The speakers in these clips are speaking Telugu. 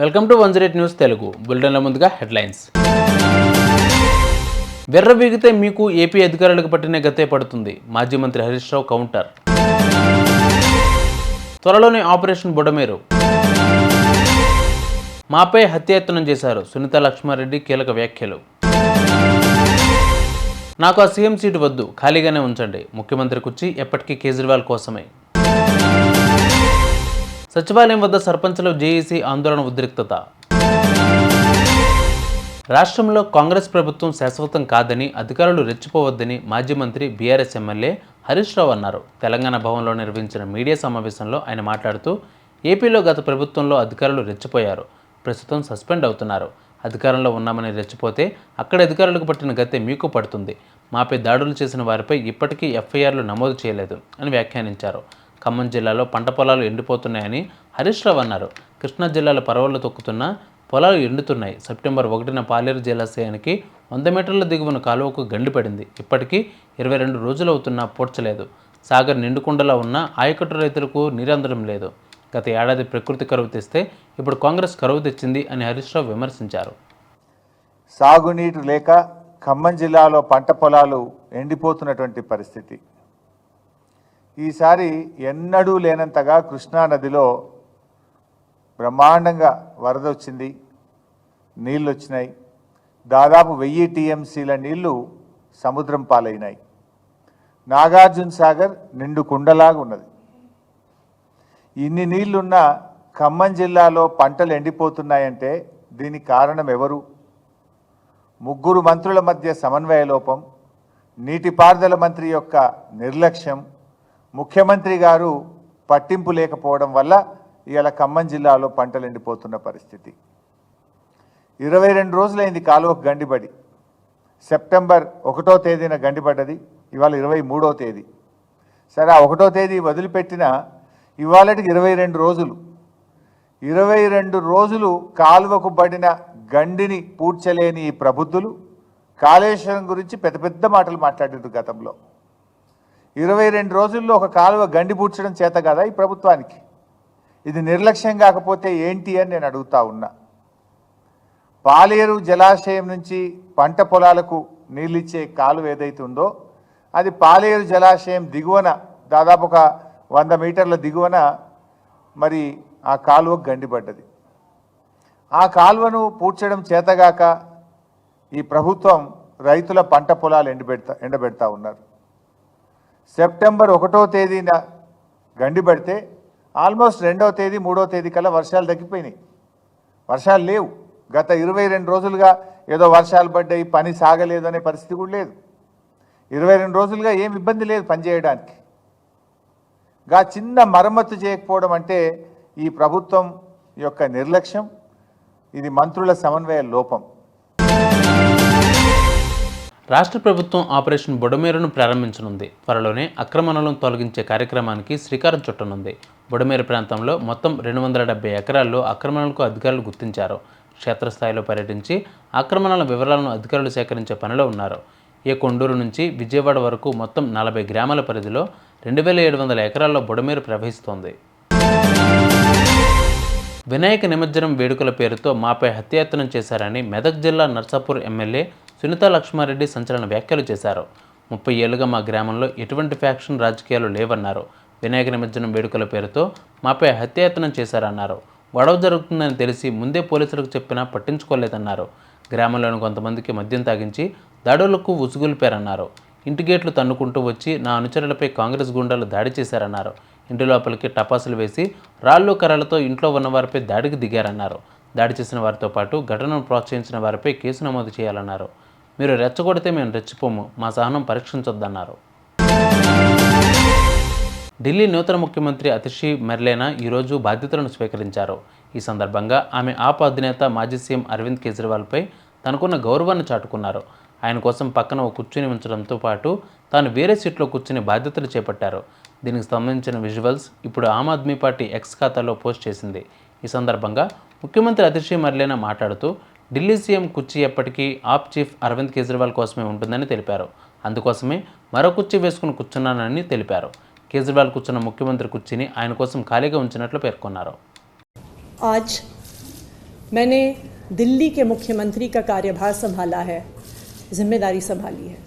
Welcome to one zero news Telugu. బులెటిన్ల ముందుగా హెడ్లైన్స్. వెర్రవీగితే మీకు ఏపీ అధికారులకు పట్టిన గతే పడుతుంది మాజీ మంత్రి హరీష్ రావు కౌంటర్. త్వరలోనే ఆపరేషన్ బుడమేరు. మాపై హత్యాయత్నం చేశారు సునీత లక్ష్మారెడ్డి కీలక వ్యాఖ్యలు. నాకు ఆ సీఎం సీటు వద్దు ఖాళీగానే ఉంచండి ముఖ్యమంత్రి కుర్చీ ఎప్పటికీ కేజ్రీవాల్ కోసమే. సచివాలయం వద్ద సర్పంచ్లో జేఏసీ ఆందోళన ఉద్రిక్తత. రాష్ట్రంలో కాంగ్రెస్ ప్రభుత్వం శాశ్వతం కాదని అధికారులు రెచ్చిపోవద్దని మాజీ మంత్రి బీఆర్ఎస్ ఎమ్మెల్యే హరీష్ రావు అన్నారు. తెలంగాణ భవన్లో నిర్వహించిన మీడియా సమావేశంలో ఆయన మాట్లాడుతూ ఏపీలో గత ప్రభుత్వంలో అధికారులు రెచ్చిపోయారు ప్రస్తుతం సస్పెండ్ అవుతున్నారు. అధికారంలో ఉన్నామని రెచ్చిపోతే అక్కడ అధికారులకు పట్టిన గతే మీకు పడుతుంది. మాపై దాడులు చేసిన వారిపై ఇప్పటికీ ఎఫ్ఐఆర్లు నమోదు చేయలేదు అని వ్యాఖ్యానించారు. ఖమ్మం జిల్లాలో పంట పొలాలు ఎండిపోతున్నాయని హరీష్ రావు అన్నారు. కృష్ణా జిల్లాలో పరవళ్ళు తొక్కుతున్న పొలాలు ఎండుతున్నాయి. సెప్టెంబర్ ఒకటిన పాలేరు జలాశయానికి వంద మీటర్ల దిగువన కాలువకు గండి పడింది. ఇప్పటికీ ఇరవై రెండు రోజులు అవుతున్నా పూడ్చలేదు. సాగర్ నిండుకుండలా ఉన్న ఆయకట్టు రైతులకు నీరందడం లేదు. గత ఏడాది ప్రకృతి కరువు తెస్తే ఇప్పుడు కాంగ్రెస్ కరువు తెచ్చింది అని హరీష్ రావు విమర్శించారు. సాగునీరు లేక ఖమ్మం జిల్లాలో పంట పొలాలు ఎండిపోతున్నటువంటి పరిస్థితి. ఈసారి ఎన్నడూ లేనంతగా కృష్ణా నదిలో బ్రహ్మాండంగా వరద వచ్చింది నీళ్ళు వచ్చినాయి దాదాపు వెయ్యి టీఎంసీల నీళ్ళు సముద్రం పాలైనాయి. నాగార్జున సాగర్ నిండు కుండలాగా ఉన్నది. ఇన్ని నీళ్ళున్న ఖమ్మం జిల్లాలో పంటలు ఎండిపోతున్నాయంటే దీనికి కారణం ఎవరు? ముగ్గురు మంత్రుల మధ్య సమన్వయ లోపం నీటిపారుదల మంత్రి యొక్క నిర్లక్ష్యం ముఖ్యమంత్రి గారు పట్టింపు లేకపోవడం వల్ల ఇవాళ ఖమ్మం జిల్లాలో పంటలు ఎండిపోతున్న పరిస్థితి. ఇరవై రెండు రోజులైంది కాలువకు గండిపడి సెప్టెంబర్ ఒకటో తేదీన గండిపడ్డది ఇవాళ ఇరవై మూడో తేదీ. సరే ఆ ఒకటో తేదీ వదిలిపెట్టిన ఇవాళకి ఇరవై రెండు రోజులు. ఇరవై రెండు రోజులు కాలువకు పడిన గండిని పూడ్చలేని ఈ ప్రబుద్ధులు కాళేశ్వరం గురించి పెద్ద పెద్ద మాటలు మాట్లాడారు గతంలో. ఇరవై రెండు రోజుల్లో ఒక కాలువ గండిపూడ్చడం చేత కదా ఈ ప్రభుత్వానికి? ఇది నిర్లక్ష్యం కాకపోతే ఏంటి అని నేను అడుగుతా ఉన్నా. పాలేరు జలాశయం నుంచి పంట పొలాలకు నీళ్ళిచ్చే కాలువ ఏదైతే ఉందో అది పాలేరు జలాశయం దిగువన దాదాపు ఒక వంద మీటర్ల దిగువన మరి ఆ కాలువ గండిపడ్డది. ఆ కాలువను పూడ్చడం చేతగాక ఈ ప్రభుత్వం రైతుల పంట పొలాలు ఎండబెడతా ఎండబెడతా ఉన్నారు. సెప్టెంబర్ ఒకటో తేదీన గండి పడితే ఆల్మోస్ట్ రెండో తేదీ మూడో తేదీ కల్లా వర్షాలు తగ్గిపోయినాయి. వర్షాలు లేవు. గత ఇరవై రెండు రోజులుగా ఏదో వర్షాలు పడ్డాయి పని సాగలేదు అనే పరిస్థితి కూడా లేదు. ఇరవై రెండు రోజులుగా ఏం ఇబ్బంది లేదు పనిచేయడానికి గా చిన్న మరమ్మతు చేయకపోవడం అంటే ఈ ప్రభుత్వం యొక్క నిర్లక్ష్యం ఇది మంత్రుల సమన్వయ లోపం. రాష్ట్ర ప్రభుత్వం ఆపరేషన్ బుడమేరును ప్రారంభించనుంది. త్వరలోనే అక్రమణలను తొలగించే కార్యక్రమానికి శ్రీకారం చుట్టనుంది. బుడమేరు ప్రాంతంలో మొత్తం రెండు వందల డెబ్బై ఎకరాల్లో అక్రమణలకు అధికారులు గుర్తించారు. క్షేత్రస్థాయిలో పర్యటించి ఆక్రమణల వివరాలను అధికారులు సేకరించే పనిలో ఉన్నారు. ఏ కొండూరు నుంచి విజయవాడ వరకు మొత్తం నలభై గ్రామాల పరిధిలో రెండు వేల ఏడు వందల ఎకరాల్లో బుడమేరు ప్రవహిస్తోంది. వినాయక నిమజ్జనం వేడుకల పేరుతో మాపై హత్యాయత్నం చేశారని మెదక్ జిల్లా నర్సాపూర్ ఎమ్మెల్యే సునీత లక్ష్మారెడ్డి సంచలన వ్యాఖ్యలు చేశారు. ముప్పై ఏళ్ళుగా మా గ్రామంలో ఎటువంటి ఫ్యాక్షన్ రాజకీయాలు లేవన్నారు. వినాయక నిమజ్జనం వేడుకల పేరుతో మాపై హత్యాయత్నం చేశారన్నారు. గొడవ జరుగుతుందని తెలిసి ముందే పోలీసులకు చెప్పినా పట్టించుకోలేదన్నారు. గ్రామంలోని కొంతమందికి మద్యం తాగించి దాడులకు ఉసుగులిపారన్నారు. ఇంటి గేట్లు తన్నుకుంటూ వచ్చి నా అనుచరులపై కాంగ్రెస్ గుండాలు దాడి చేశారన్నారు. ఇంటి లోపలికి టపాసులు వేసి రాళ్ళు కర్రలతో ఇంట్లో ఉన్న వారిపై దాడికి దిగారన్నారు. దాడి చేసిన వారితో పాటు ఘటనను ప్రోత్సహించిన వారిపై కేసు నమోదు చేయాలన్నారు. మీరు రెచ్చగొడితే మేము రెచ్చిపోము మా సహనం పరీక్షించొద్దన్నారు. ఢిల్లీ నూతన ముఖ్యమంత్రి అతిషి మెర్లేనా ఈరోజు బాధ్యతలను స్వీకరించారు. ఈ సందర్భంగా ఆమె ఆప్ అధినేత మాజీ సీఎం అరవింద్ కేజ్రీవాల్పై తనకున్న గౌరవాన్ని చాటుకున్నారు. ఆయన కోసం పక్కన ఒక కుర్చీని ఉంచడంతో పాటు తాను వేరే సీట్లో కూర్చుని బాధ్యతలు చేపట్టారు. దీనికి సంబంధించిన విజువల్స్ ఇప్పుడు ఆమ్ ఆద్మీ పార్టీ ఎక్స్ ఖాతాలో పోస్ట్ చేసింది. ఈ సందర్భంగా ముఖ్యమంత్రి అతిషి మర్లేనా మాట్లాడుతూ ఢిల్లీ సీఎం కుర్చీ ఎప్పటికీ ఆప్ చీఫ్ అరవింద్ కేజ్రీవాల్ కోసమే ఉంటుందని తెలిపారు అందుకోసమే మరో కుర్చీ వేసుకుని కూర్చున్నానని తెలిపారు కేజ్రీవాల్ కూర్చున్న ముఖ్యమంత్రి కుర్చీని ఆయన కోసం ఖాళీగా ఉంచినట్లు పేర్కొన్నారు आज मैंने दिल्ली के मुख्यमंत्री का कार्यभार संभाला है जिम्मेदारी संभाली है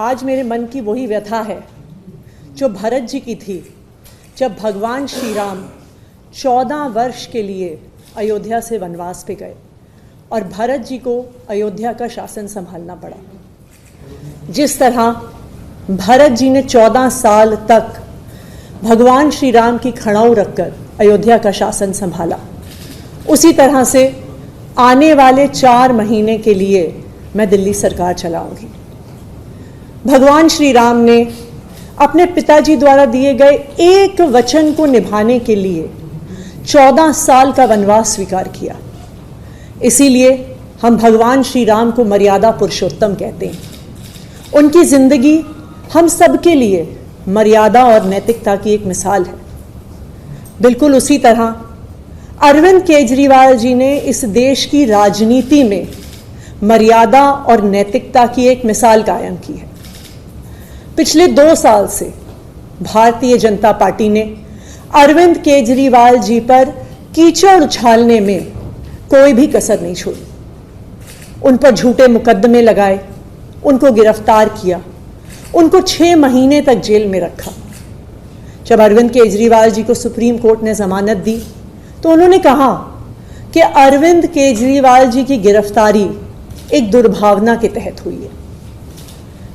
आज मेरे मन की वही व्यथा है जो भरत जी की थी जब भगवान श्री राम चौदह वर्ष के लिए अयोध्या से वनवास पे गए और भरत जी को अयोध्या का शासन संभालना पड़ा। जिस तरह भरत जी ने चौदह साल तक भगवान श्री राम की खड़ाऊ रखकर अयोध्या का शासन संभाला, उसी तरह से आने वाले चार महीने के लिए मैं दिल्ली सरकार चलाऊँगी। भगवान श्री राम ने अपने पिताजी द्वारा दिए गए एक वचन को निभाने के लिए चौदह साल का वनवास स्वीकार किया। इसीलिए हम भगवान श्री राम को मर्यादा पुरुषोत्तम कहते हैं। उनकी ज़िंदगी हम सबके लिए मर्यादा और नैतिकता की एक मिसाल है। बिल्कुल उसी तरह अरविंद केजरीवाल जी ने इस देश की राजनीति में मर्यादा और नैतिकता की एक मिसाल कायम की है। पिछले दो साल से भारतीय जनता पार्टी ने अरविंद केजरीवाल जी पर कीचड़ उछालने में कोई भी कसर नहीं छोड़ी। उन पर झूठे मुकदमे लगाए, उनको गिरफ़्तार किया, उनको छः महीने तक जेल में रखा। जब अरविंद केजरीवाल जी को सुप्रीम कोर्ट ने जमानत दी तो उन्होंने कहा कि अरविंद केजरीवाल जी की गिरफ्तारी एक दुर्भावना के तहत हुई है।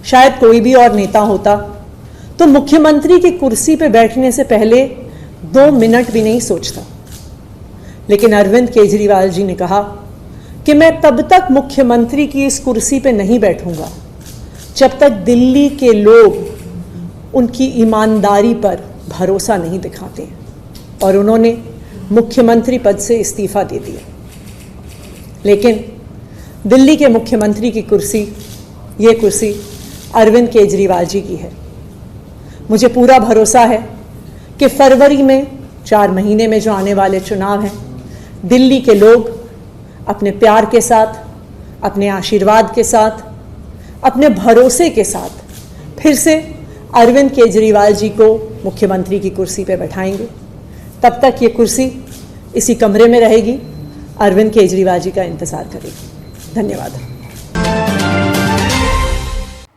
शायद कोई भी और नेता होता तो मुख्यमंत्री की कुर्सी पर बैठने से पहले दो मिनट भी नहीं सोचता। लेकिन अरविंद केजरीवाल जी ने कहा कि मैं तब तक मुख्यमंत्री की इस कुर्सी पे नहीं बैठूँगा, जब तक दिल्ली के लोग उनकी ईमानदारी पर भरोसा नहीं दिखाते और उन्होंने मुख्यमंत्री पद से इस्तीफा दे दिया। लेकिन दिल्ली के मुख्यमंत्री की कुर्सी, ये कुर्सी अरविंद केजरीवाल जी की है। मुझे पूरा भरोसा है कि फरवरी में चार महीने में जो आने वाले चुनाव हैं दिल्ली के लोग अपने प्यार के साथ अपने आशीर्वाद के साथ अपने भरोसे के साथ फिर से अरविंद केजरीवाल जी को मुख्यमंत्री की कुर्सी पर बैठाएंगे तब तक ये कुर्सी इसी कमरे में रहेगी अरविंद केजरीवाल जी का इंतज़ार करेगी धन्यवाद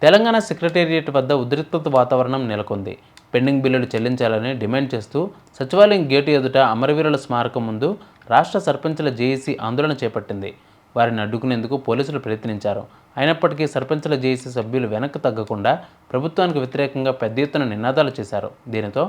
తెలంగాణ సెక్రటేరియట్ వద్ద ఉద్రిక్తత వాతావరణం నెలకొంది పెండింగ్ బిల్లులు చెల్లించాలని డిమాండ్ చేస్తూ సచివాలయం గేటు ఎదుట అమరవీరుల స్మారకం ముందు రాష్ట్ర సర్పంచుల జేఏసీ ఆందోళన చేపట్టింది. వారిని అడ్డుకునేందుకు పోలీసులు ప్రయత్నించారు. అయినప్పటికీ సర్పంచుల జేఏసీ సభ్యులు వెనక్కి తగ్గకుండా ప్రభుత్వానికి వ్యతిరేకంగా పెద్ద ఎత్తున నినాదాలు చేశారు. దీనితో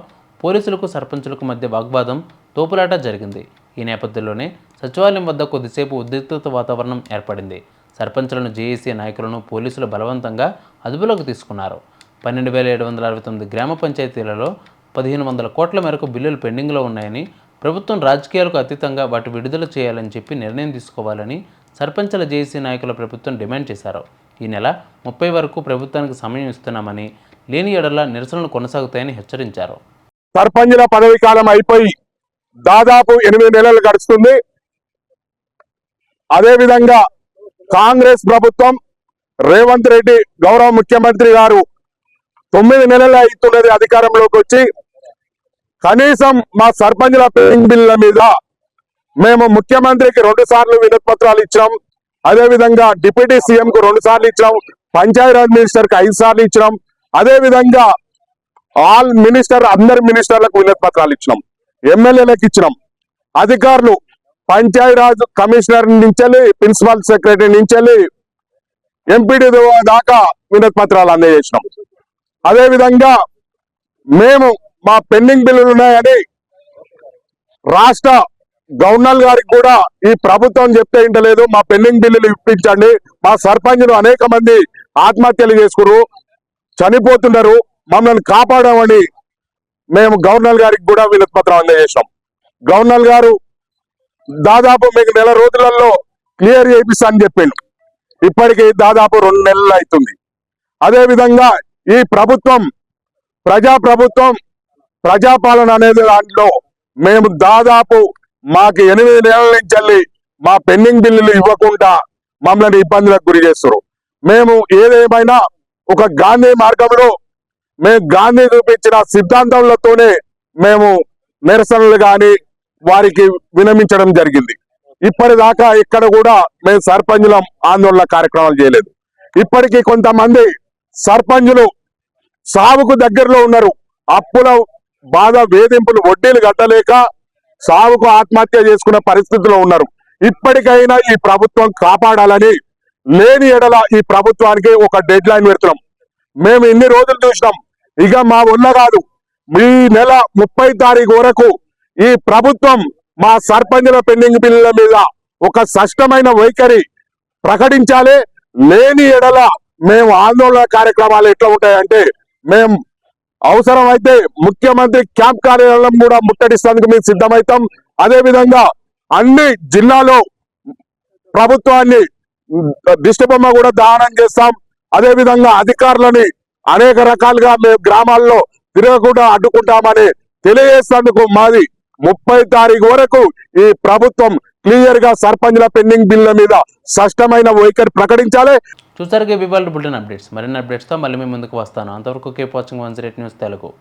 పోలీసులకు సర్పంచులకు మధ్య వాగ్వాదం తోపులాట జరిగింది. ఈ నేపథ్యంలోనే సచివాలయం వద్ద కొద్దిసేపు ఉద్రిక్తత వాతావరణం ఏర్పడింది. సర్పంచులను జేఏసీ నాయకులను పోలీసులు బలవంతంగా అదుపులోకి తీసుకున్నారు. పన్నెండు వేల ఏడు వందల అరవై తొమ్మిది గ్రామ పంచాయతీలలో పదిహేను వందల కోట్ల మేరకు బిల్లులు పెండింగ్లో ఉన్నాయని ప్రభుత్వం రాజకీయాలకు అతీతంగా వాటి విడుదల చేయాలని చెప్పి నిర్ణయం తీసుకోవాలని సర్పంచుల జేఏసీ నాయకుల ప్రభుత్వం డిమాండ్ చేశారు. ఈ నెల ముప్పై వరకు ప్రభుత్వానికి సమయం ఇస్తున్నామని లేని ఎడల నిరసనలు కొనసాగుతాయని హెచ్చరించారు. సర్పంచుల పదవి కాలం అయిపోయి దాదాపు ఎనిమిది నెలలు గడుస్తుంది. అదేవిధంగా కాంగ్రెస్ ప్రభుత్వం రేవంత్ రెడ్డి గౌరవ ముఖ్యమంత్రి గారు తొమ్మిది నెలలు అవుతున్నది అధికారంలోకి వచ్చి కనీసం మా సర్పంచుల పెయింగ్ బిల్లుల మీద మేము ముఖ్యమంత్రికి రెండు సార్లు వినతి పత్రాలు ఇచ్చాం అదే విధంగా డిప్యూటీ సీఎం కు రెండు సార్లు ఇచ్చాం పంచాయతీరాజ్ మినిస్టర్కి ఐదు సార్లు ఇచ్చినాం. అదే విధంగా ఆల్ మినిస్టర్ అందరి మినిస్టర్లకు వినతి పత్రాలు ఇచ్చినాం. ఎమ్మెల్యేలకు ఇచ్చినాం. అధికారులు పంచాయతీరాజ్ కమిషనర్ నుంచి ప్రిన్సిపల్ సెక్రటరీ నుంచి ఎంపీడీ దాకా వినతి పత్రాలు అందజేసినాం. అదేవిధంగా మేము మా పెండింగ్ బిల్లులు ఉన్నాయని రాష్ట్ర గవర్నర్ గారికి కూడా ఈ ప్రభుత్వం చెప్తే ఇంటలేదు. మా పెండింగ్ బిల్లులు ఇప్పించండి. మా సర్పంచ్లు అనేక మంది ఆత్మహత్యలు చేసుకురు చనిపోతున్నారు. మమ్మల్ని కాపాడమని మేము గవర్నర్ గారికి కూడా వినత్పత్రం అందజేసాం గవర్నర్ గారు దాదాపు మీకు నెల రోజులలో క్లియర్ చేపిస్తా అని చెప్పిండు. ఇప్పటికి దాదాపు రెండు నెలలు అవుతుంది. అదేవిధంగా ఈ ప్రభుత్వం ప్రజా ప్రభుత్వం ప్రజాపాలన అనేది దాంట్లో మేము దాదాపు మాకు ఎనిమిది నెలల నుంచి మా పెండింగ్ బిల్లులు ఇవ్వకుండా మమ్మల్ని ఇబ్బందులకు గురి చేస్తారు మేము ఏదేమైనా ఒక గాంధీ మార్గంలో మేము గాంధీ చూపించిన సిద్ధాంతములతోనే మేము నిరసనలు కానీ వారికి వినమించడం జరిగింది. ఇప్పటిదాకా ఇక్కడ కూడా మేము సర్పంచులం ఆందోళన కార్యక్రమాలు చేయలేదు. ఇప్పటికీ కొంతమంది సర్పంచులు సాగుకు దగ్గరలో ఉన్నారు. అప్పుల బాధ వేధింపులు వడ్డీలు కట్టలేక సాగుకు ఆత్మహత్య చేసుకునే పరిస్థితిలో ఉన్నారు. ఇప్పటికైనా ఈ ప్రభుత్వం కాపాడాలని లేని ఎడల ఈ ప్రభుత్వానికి ఒక డెడ్ లైన్ పెడుతున్నాం. మేము ఇన్ని రోజులు చూసినాం. ఇక మా ఉన్న కాదు. ఈ నెల ముప్పై తారీఖు వరకు ఈ ప్రభుత్వం మా సర్పంచుల పెండింగ్ బిల్లుల మీద ఒక స్పష్టమైన వైఖరి ప్రకటించాలి. లేని ఎడల మేము ఆందోళన కార్యక్రమాలు ఎట్లా ఉంటాయంటే మేము అవసరమైతే ముఖ్యమంత్రి క్యాంప్ కార్యాలయం కూడా ముట్టడిస్తానికి మేము సిద్ధమవుతాం అదే విధంగా అన్ని జిల్లాలో ప్రభుత్వాన్ని దిష్టిబొమ్మ కూడా దానం చేస్తాం. అదే విధంగా అధికారులని అనేక రకాలుగా మేము గ్రామాల్లో తిరగకుండా అడ్డుకుంటామని తెలియజేసేందుకు మాది ముప్పై తారీఖు వరకు ఈ ప్రభుత్వం క్లియర్గా సర్పంచ్ల పెండింగ్ బిల్ల మీద స్పష్టమైన వైఖరి ప్రకటించాలి. చూసారుగా ఇవాళ బులెటిన్ అప్డేట్స్. మరిన్ని అప్డేట్స్తో మళ్ళీ మేము ముందుకు వస్తాను. అంతవరకు keep watching one news Telugu.